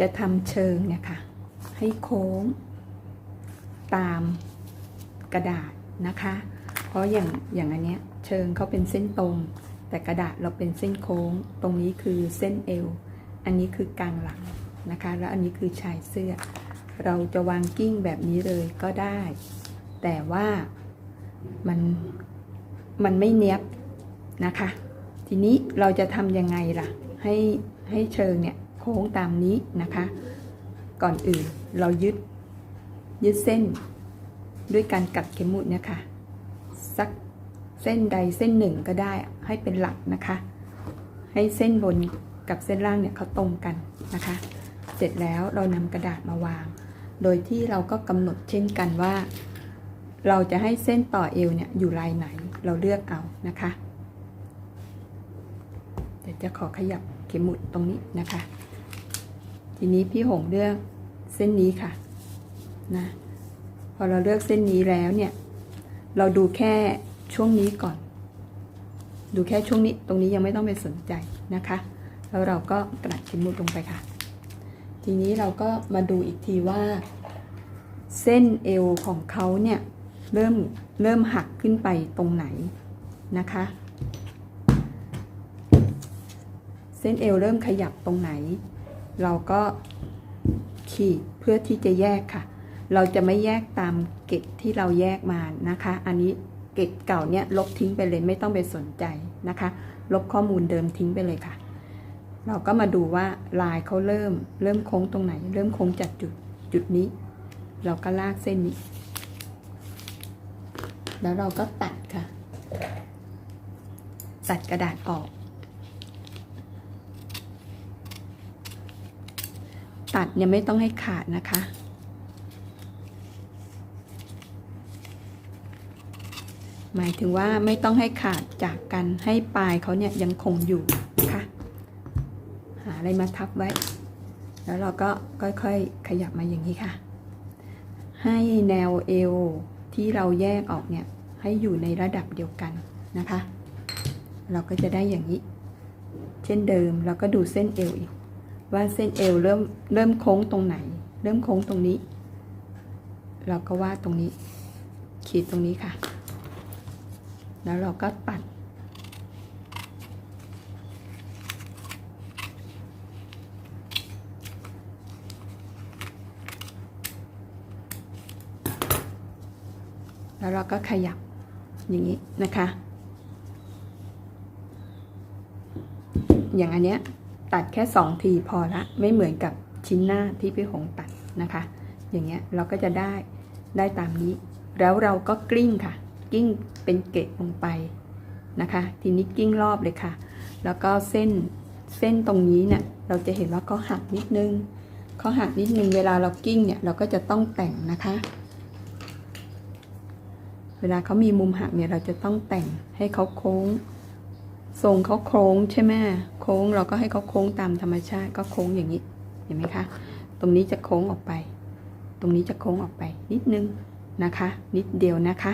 จะทำเชิงเนี่ยค่ะ ให้โค้ง ตามกระดาษนะคะ เพราะอย่างอย่างอันเนี้ยเชิงเขาเป็นเส้นตรง แต่กระดาษเราเป็นเส้นโค้ง ตรงนี้คือเส้นเอว อันนี้คือกลางหลังนะคะ แล้วอันนี้คือชายเสื้อ เราจะวางกิ้งแบบนี้เลยก็ได้ แต่ว่ามันมันไม่เนี้ยบนะคะ ทีนี้เราจะทำยังไงล่ะ ให้ให้เชิงเนี่ย โค้งตามนี้นะคะ ก่อนอื่นเรายึดยึดเส้นด้วยการกัดเข็มหมุดเนี่ยค่ะสักเส้นใดเส้นหนึ่งก็ได้ให้เป็นหลักนะคะ ให้เส้นบนกับเส้นล่างเนี่ยเขาตรงกันนะคะ เสร็จแล้วเรานำกระดาษมาวาง โดยที่เราก็กำหนดเช่นกันว่า เราจะให้เส้นต่อเอวเนี่ยอยู่ลายไหนเราเลือกเอานะคะ เดี๋ยวจะขอขยับ เข็มหมุดตรงนี้นะคะ ทีนี้พี่หงเลือกเส้นนี้ค่ะนะพอเราเลือกเส้นนี้แล้วเนี่ย เราดูแค่ช่วงนี้ก่อน ดูแค่ช่วงนี้ตรงนี้ยังไม่ต้องไปสนใจนะคะ แล้วเราก็กระดาษเข็มหมุดลงไปค่ะ ทีนี้เราก็มาดูอีกทีว่า เส้นเอวของเขาเนี่ยเริ่มเริ่มหักขึ้นไปตรงไหนนะคะ เส้นเอวเริ่มขยับตรงไหน เราก็ขีดเพื่อที่จะแยกค่ะ เราจะไม่แยกตามเกตที่เราแยกมานะคะ อันนี้เกตเก่าเนี่ยลบทิ้งไปเลยไม่ต้องไปสนใจนะคะ ลบข้อมูลเดิมทิ้งไปเลยค่ะ เราก็มาดูว่าลายเขาเริ่มเริ่มโค้งตรงไหน เริ่มโค้งจากจุดจุดนี้ เราก็ลากเส้นนี้ แล้วเราก็ตัดค่ะ ตัดกระดาษออก ตัดเนี่ยไม่ต้องให้ขาดนะคะ หมายถึงว่าไม่ต้องให้ขาดจากกันให้ปลายเขาเนี่ยยังคงอยู่นะคะหาอะไรมาทับไว้ แล้วเราก็ค่อยๆขยับมาอย่างนี้ค่ะ ให้แนวเอวที่เราแยกออกเนี่ยให้อยู่ในระดับเดียวกันนะคะ เราก็จะได้อย่างนี้ เช่นเดิมเราก็ดูเส้นเอวอีก ว่าเส้นเอวเริ่มเริ่มโค้งตรงไหน เริ่มโค้งตรงนี้ เราก็วาดตรงนี้ ขีดตรงนี้ค่ะ แล้วเราก็ตัด แล้วเราก็ขยับอย่างนี้นะคะ อย่างอันเนี้ย ตัดแค่สองทีพอละไม่เหมือนกับชิ้นหน้าที่พี่หงตัดนะคะ อย่างเงี้ยเราก็จะได้ได้ตามนี้ แล้วเราก็กลิ้งค่ะ กลิ้งเป็นเกล็ดลงไปนะคะ ทีนี้กลิ้งรอบเลยค่ะ แล้วก็เส้นเส้นตรงนี้เนี่ยเราจะเห็นว่าเขาหักนิดนึงเขาหักนิดนึงเวลาเรากิ้งเนี่ยเราก็จะต้องแต่งนะคะ เวลาเขามีมุมหักเนี่ยเราจะต้องแต่งให้เขาโค้ง ทรงเขาโค้งใช่ไหมโค้งเราก็ให้เขาโค้งตามธรรมชาติก็โค้งอย่างนี้เห็นไหมคะ ตรงนี้จะโค้งออกไป ตรงนี้จะโค้งออกไปนิดนึงนะคะ นิดเดียวนะคะ